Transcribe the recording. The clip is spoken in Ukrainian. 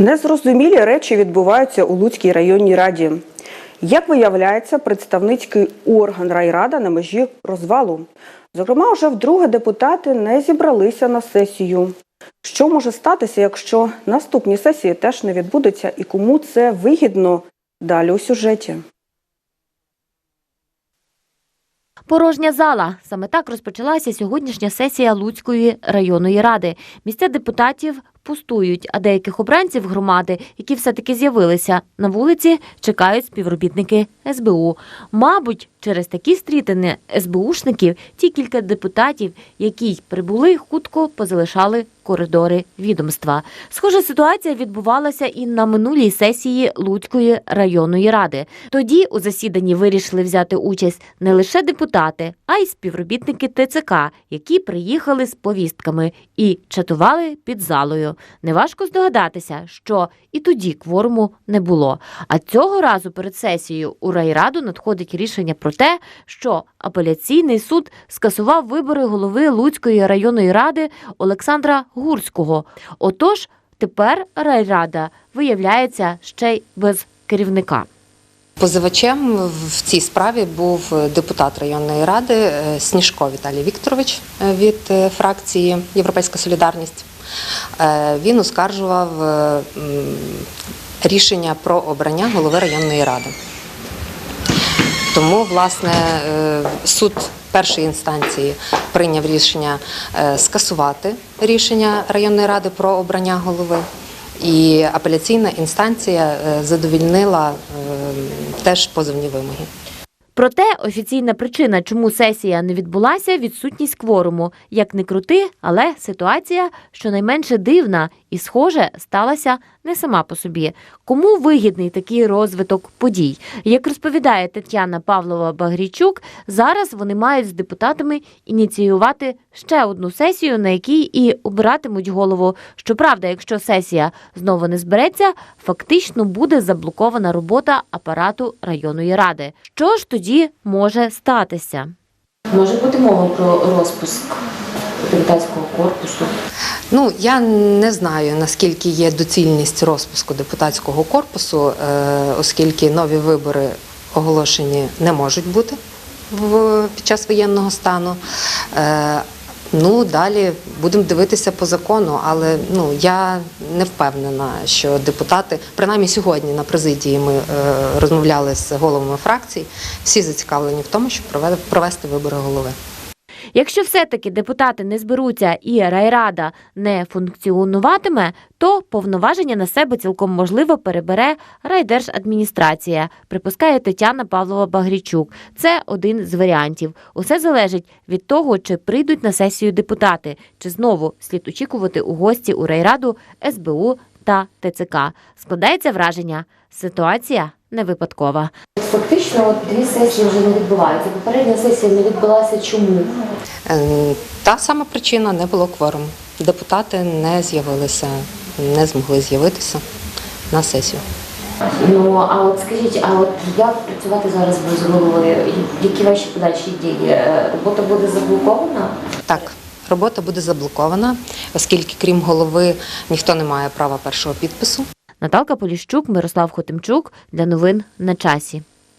Незрозумілі речі відбуваються у Луцькій районній раді. Як виявляється, представницький орган райрада на межі розвалу. Зокрема, вже вдруге депутати не зібралися на сесію. Що може статися, якщо наступні сесії теж не відбудуться і кому це вигідно? Далі у сюжеті. Порожня зала. Саме так розпочалася сьогоднішня сесія Луцької районної ради. Місця депутатів пустують, а деяких обранців громади, які все-таки з'явилися на вулиці, чекають співробітники СБУ. Мабуть, через такі стрітини СБУшників ті кілька депутатів, які й прибули, хутко позалишали коридори відомства. Схожа ситуація відбувалася і на минулій сесії Луцької районної ради. Тоді у засіданні вирішили взяти участь не лише депутати, а й співробітники ТЦК, які приїхали з повістками і чатували під залою. Неважко здогадатися, що і тоді кворуму не було. А цього разу перед сесією у райраду надходить рішення про те, що апеляційний суд скасував вибори голови Луцької районної ради Олександра Гурського. Отож, тепер райрада виявляється ще й без керівника. Позивачем в цій справі був депутат районної ради е, Сніжко Віталій Вікторович е, від е, фракції Європейська Солідарність. Е, Він оскаржував е, рішення про обрання голови районної ради. Тому, власне, е, суд першої інстанції прийняв рішення скасувати рішення районної ради про обрання голови. І апеляційна інстанція задовільнила теж позовні вимоги. Проте офіційна причина, чому сесія не відбулася, відсутність кворуму. Як не крути, але ситуація щонайменше дивна і, схоже, сталася не сама по собі. Кому вигідний такий розвиток подій? Як розповідає Тетяна Павлова Багрічук, зараз вони мають з депутатами ініціювати ще одну сесію, на якій і обиратимуть голову. Щоправда, якщо сесія знову не збереться, фактично буде заблокована робота апарату районної ради. Що ж тоді може статися? Може бути мова про розпуск депутатського корпусу. Ну я не знаю наскільки є доцільність розпуску депутатського корпусу, е, оскільки нові вибори оголошені не можуть бути під час воєнного стану. Ну далі будемо дивитися по закону, але ну я не впевнена, що депутати, принаймні сьогодні на президії ми е, розмовляли з головами фракцій, всі зацікавлені в тому, щоб прове- провести вибори голови. Якщо все-таки депутати не зберуться і райрада не функціонуватиме, то повноваження на себе цілком можливо перебере райдержадміністрація, припускає Тетяна Павлова Багрічук. Це один з варіантів. Усе залежить від того, чи прийдуть на сесію депутати, чи знову слід очікувати у гості у райраду СБУ та ТЦК. Складається враження. Ситуація не випадкова. Фактично, от дві сесії вже не відбуваються. Попередня сесія не відбулася чому? Е, Та сама причина не було кворуму. Депутати не з'явилися, не змогли з'явитися на сесію. Ну а от скажіть, а от як працювати зараз без голови? Які ваші подальші дії? Е, Робота буде заблокована? Так, робота буде заблокована, оскільки крім голови ніхто не має права першого підпису. Наталка Поліщук, Мирослав Хотимчук для новин на часі.